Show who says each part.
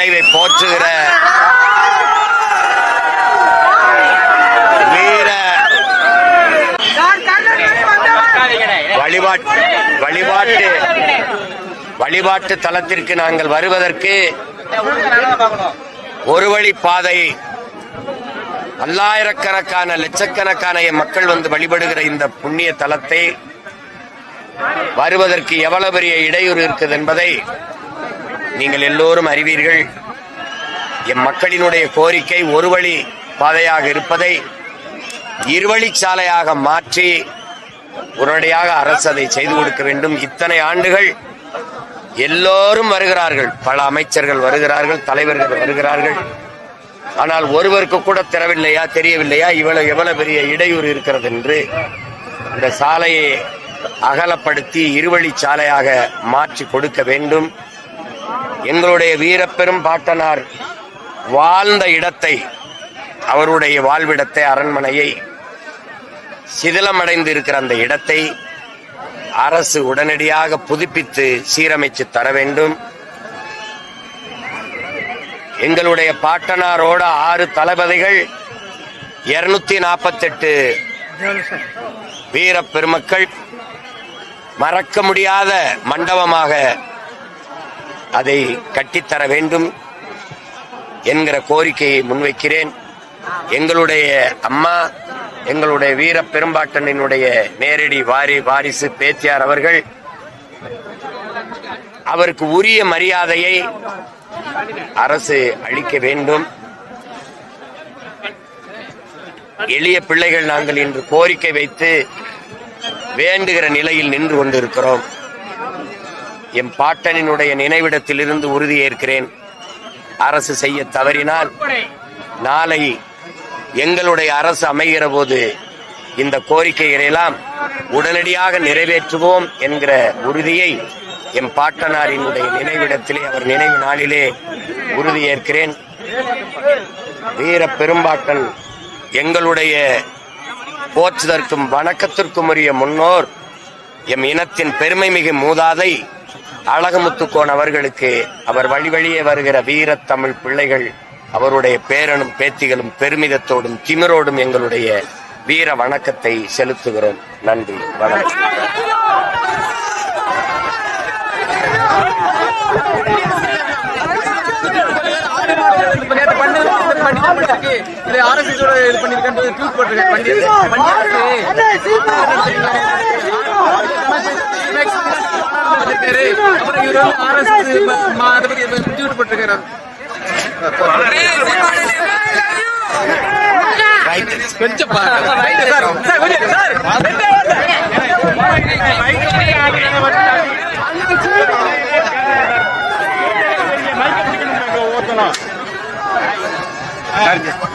Speaker 1: நினைவை போற்றுகிற வீர வழிபாட்டு வழிபாட்டு வழிபாட்டு தலத்திற்கு நாங்கள் வருவதற்கு ஒரு வழி பாதை. பல்லாயிரக்கணக்கான லட்சக்கணக்கான என் மக்கள் வந்து வழிபடுகிற இந்த புண்ணிய தலத்தை வருவதற்கு எவ்வளவு பெரிய இடையூறு இருக்குது என்பதை நீங்கள் எல்லோரும் அறிவீர்கள் எம் மக்களினுடைய கோரிக்கை ஒரு வழி பாதையாக இருப்பதை இருவழிச்சாலையாக மாற்றி உடனடியாக அரசு அதை செய்து கொடுக்க வேண்டும். இத்தனை ஆண்டுகள் எல்லோரும் வருகிறார்கள். பல அமைச்சர்கள் வருகிறார்கள் தலைவர்கள் வருகிறார்கள். ஆனால் ஒருவருக்கு கூட தெரவில்லையா தெரியவில்லையா? இவ்வளவு எவ்வளவு பெரிய இடையூறு இருக்கிறது என்று இந்த சாலையை அகலப்படுத்தி இருவழி சாலையாக மாற்றி கொடுக்க வேண்டும். எங்களுடைய வீரப்பெரும் பாட்டனார் வாழ்ந்த இடத்தை அவருடைய வாழ்விடத்தை அரண்மனையை சிதிலமடைந்து இருக்கிற அந்த இடத்தை அரசு உடனடியாக புதுப்பித்து சீரமைத்து தர வேண்டும். எங்களுடைய பாட்டனாரோட ஆறு தளபதிகள் இருநூத்தி நாற்பத்தெட்டு வீர பெருமக்கள் மறக்க முடியாத மண்டபமாக அதை கட்டித்தர வேண்டும் என்கிற கோரிக்கையை முன்வைக்கிறேன். எங்களுடைய அம்மா எங்களுடைய வீர பெரும்பாட்டனினுடைய நேரடி வாரி வாரிசு பேத்தியார் அவர்கள் அவருக்கு உரிய மரியாதையை அரசு அளிக்க வேண்டும். எளிய பிள்ளைகள் நாங்கள் இன்று கோரிக்கை வைத்து வேண்டுகிற நிலையில் நின்று கொண்டிருக்கிறோம். என் பாட்டனினுடைய நினைவிடத்திலிருந்து உறுதியேற்கிறேன். அரசு செய்ய தவறினால் நாளை எங்களுடைய அரசு அமைகிற போது இந்த கோரிக்கைகளெல்லாம் உடனடியாக நிறைவேற்றுவோம் என்கிற உறுதியை எம் பாட்டனாரினுடைய நினைவிடத்திலே அவர் நினைவு நாளிலே உறுதியேற்கிறேன். வீர பெரும்பாட்டன் எங்களுடைய போற்றுதற்கும் வணக்கத்திற்கும் உரிய முன்னோர் எம் இனத்தின் பெருமை மிகு மூதாதை அழகுமுத்துக்கோன் அவர்களுக்கு அவர் வழி வழியே வருகிற வீர தமிழ் பிள்ளைகள் அவருடைய பேரனும் பேத்திகளும் பெருமிதத்தோடும் திமிரோடும் எங்களுடைய வீர வணக்கத்தை செலுத்துகிறோம். நன்றி வணக்கம்.
Speaker 2: இப்ப நேத்து பண்ணது வந்து பண்ணி முடிச்சிருக்கு. இது RSS ஓட இது பண்ணிருக்கேன்னு ட்வீட் போட்டிருக்காரு. பண்ணி பண்ணி பண்ணிருக்காரு. அப்புறம் இவரு வந்து RSS ம- அதை பத்தி கொஞ்சம்